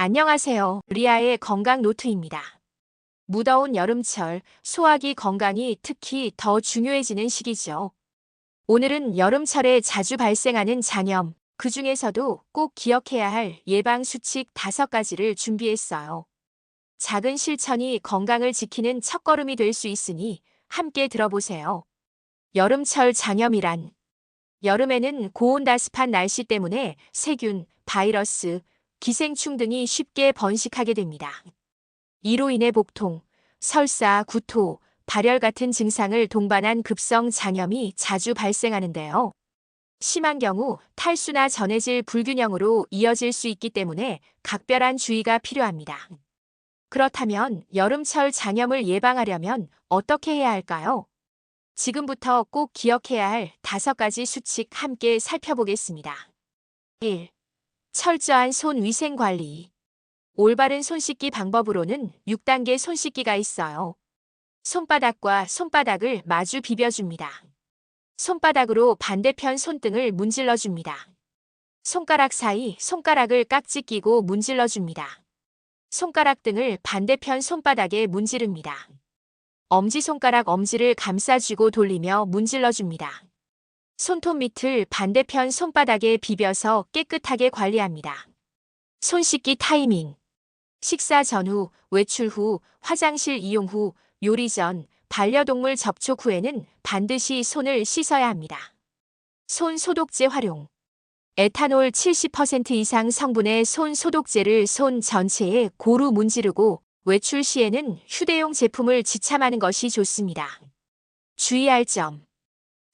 안녕하세요. 리아의 건강 노트입니다. 무더운 여름철, 소화기 건강이 특히 더 중요해지는 시기죠. 오늘은 여름철에 자주 발생하는 장염, 그 중에서도 꼭 기억해야 할 예방 수칙 다섯 가지를 준비했어요. 작은 실천이 건강을 지키는 첫걸음이 될 수 있으니 함께 들어보세요. 여름철 장염이란 여름에는 고온다습한 날씨 때문에 세균, 바이러스, 기생충 등이 쉽게 번식하게 됩니다. 이로 인해 복통, 설사, 구토, 발열 같은 증상을 동반한 급성 장염이 자주 발생하는데요. 심한 경우 탈수나 전해질 불균형으로 이어질 수 있기 때문에 각별한 주의가 필요합니다. 그렇다면 여름철 장염을 예방하려면 어떻게 해야 할까요? 지금부터 꼭 기억해야 할 다섯 가지 수칙 함께 살펴보겠습니다. 1. 철저한 손 위생 관리. 올바른 손 씻기 방법으로는 6단계 손 씻기가 있어요. 손바닥과 손바닥을 마주 비벼줍니다. 손바닥으로 반대편 손등을 문질러줍니다. 손가락 사이 손가락을 깍지 끼고 문질러줍니다. 손가락 등을 반대편 손바닥에 문지릅니다. 엄지손가락 엄지를 감싸주고 돌리며 문질러줍니다. 손톱 밑을 반대편 손바닥에 비벼서 깨끗하게 관리합니다. 손 씻기 타이밍. 식사 전후, 외출 후, 화장실 이용 후, 요리 전, 반려동물 접촉 후에는 반드시 손을 씻어야 합니다. 손 소독제 활용. 에탄올 70% 이상 성분의 손 소독제를 손 전체에 고루 문지르고 외출 시에는 휴대용 제품을 지참하는 것이 좋습니다. 주의할 점.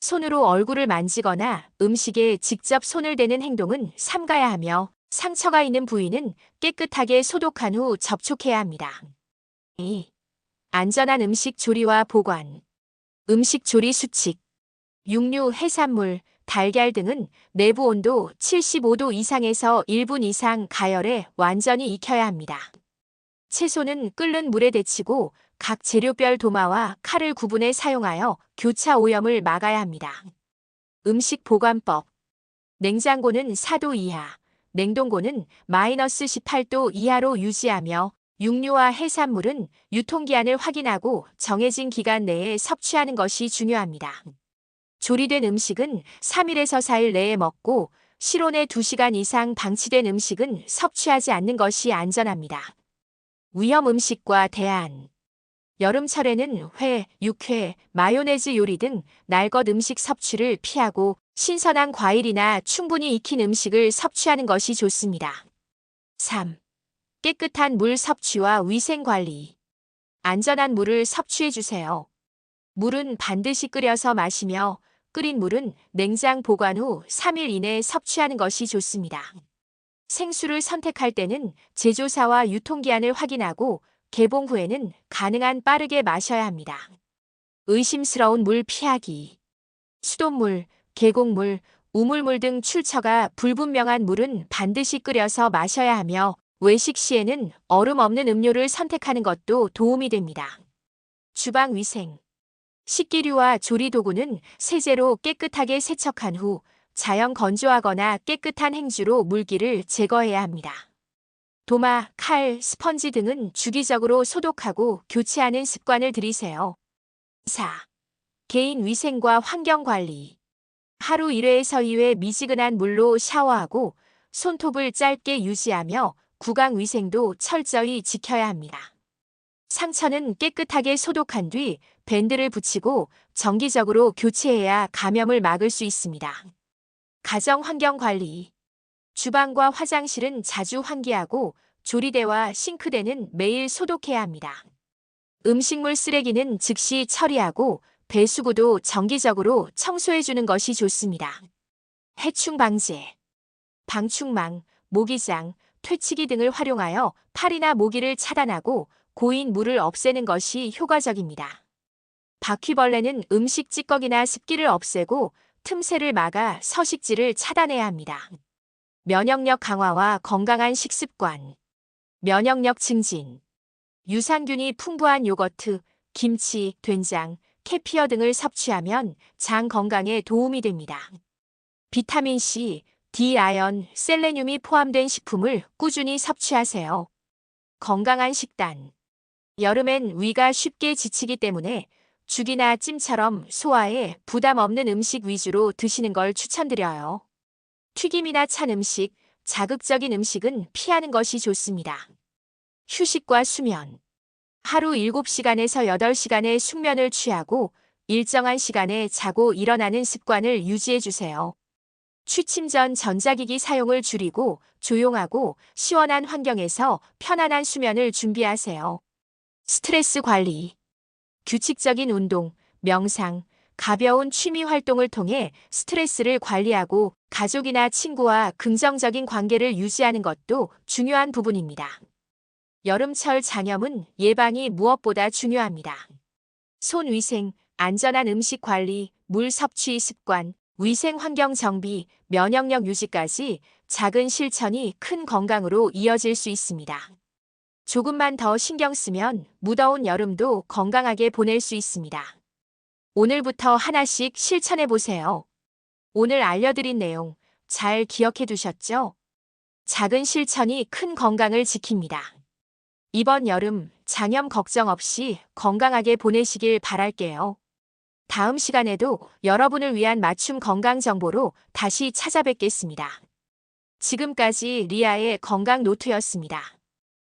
손으로 얼굴을 만지거나 음식에 직접 손을 대는 행동은 삼가야 하며 상처가 있는 부위는 깨끗하게 소독한 후 접촉해야 합니다. 2. 안전한 음식 조리와 보관. 음식 조리 수칙. 육류, 해산물, 달걀 등은 내부 온도 75도 이상에서 1분 이상 가열에 완전히 익혀야 합니다. 채소는 끓는 물에 데치고 각 재료별 도마와 칼을 구분해 사용하여 교차 오염을 막아야 합니다. 음식 보관법. 냉장고는 4도 이하, 냉동고는 마이너스 18도 이하로 유지하며 육류와 해산물은 유통기한을 확인하고 정해진 기간 내에 섭취하는 것이 중요합니다. 조리된 음식은 3일에서 4일 내에 먹고 실온에 2시간 이상 방치된 음식은 섭취하지 않는 것이 안전합니다. 위험 음식과 대안. 여름철에는 회, 육회, 마요네즈 요리 등 날것 음식 섭취를 피하고 신선한 과일이나 충분히 익힌 음식을 섭취하는 것이 좋습니다. 3. 깨끗한 물 섭취와 위생 관리. 안전한 물을 섭취해 주세요. 물은 반드시 끓여서 마시며 끓인 물은 냉장 보관 후 3일 이내 섭취하는 것이 좋습니다. 생수를 선택할 때는 제조사와 유통기한을 확인하고 개봉 후에는 가능한 빠르게 마셔야 합니다. 의심스러운 물 피하기. 수돗물, 계곡물, 우물물 등 출처가 불분명한 물은 반드시 끓여서 마셔야 하며 외식 시에는 얼음 없는 음료를 선택하는 것도 도움이 됩니다. 주방 위생. 식기류와 조리 도구는 세제로 깨끗하게 세척한 후 자연 건조하거나 깨끗한 행주로 물기를 제거해야 합니다. 도마, 칼, 스펀지 등은 주기적으로 소독하고 교체하는 습관을 들이세요. 4. 개인 위생과 환경 관리. 하루 1회에서 2회 미지근한 물로 샤워하고 손톱을 짧게 유지하며 구강 위생도 철저히 지켜야 합니다. 상처는 깨끗하게 소독한 뒤 밴드를 붙이고 정기적으로 교체해야 감염을 막을 수 있습니다. 가정 환경 관리. 주방과 화장실은 자주 환기하고 조리대와 싱크대는 매일 소독해야 합니다. 음식물 쓰레기는 즉시 처리하고 배수구도 정기적으로 청소해 주는 것이 좋습니다. 해충 방제. 방충망, 모기장, 퇴치기 등을 활용하여 파리나 모기를 차단하고 고인 물을 없애는 것이 효과적입니다. 바퀴벌레는 음식 찌꺼기나 습기를 없애고 틈새를 막아 서식지를 차단해야 합니다. 면역력 강화와 건강한 식습관. 면역력 증진. 유산균이 풍부한 요거트, 김치, 된장, 캐피어 등을 섭취하면 장 건강에 도움이 됩니다. 비타민C, 디아연, 셀레늄이 포함된 식품을 꾸준히 섭취하세요. 건강한 식단. 여름엔 위가 쉽게 지치기 때문에 죽이나 찜처럼 소화에 부담 없는 음식 위주로 드시는 걸 추천드려요. 튀김이나 찬 음식, 자극적인 음식은 피하는 것이 좋습니다. 휴식과 수면. 하루 7시간에서 8시간의 숙면을 취하고 일정한 시간에 자고 일어나는 습관을 유지해 주세요. 취침 전 전자기기 사용을 줄이고 조용하고 시원한 환경에서 편안한 수면을 준비하세요. 스트레스 관리. 규칙적인 운동, 명상, 가벼운 취미 활동을 통해 스트레스를 관리하고 가족이나 친구와 긍정적인 관계를 유지하는 것도 중요한 부분입니다. 여름철 장염은 예방이 무엇보다 중요합니다. 손 위생, 안전한 음식 관리, 물 섭취 습관, 위생 환경 정비, 면역력 유지까지 작은 실천이 큰 건강으로 이어질 수 있습니다. 조금만 더 신경 쓰면 무더운 여름도 건강하게 보낼 수 있습니다. 오늘부터 하나씩 실천해 보세요. 오늘 알려드린 내용 잘 기억해 두셨죠? 작은 실천이 큰 건강을 지킵니다. 이번 여름 장염 걱정 없이 건강하게 보내시길 바랄게요. 다음 시간에도 여러분을 위한 맞춤 건강 정보로 다시 찾아뵙겠습니다. 지금까지 리아의 건강 노트였습니다.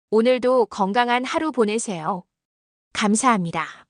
오늘도 건강한 하루 보내세요. 감사합니다.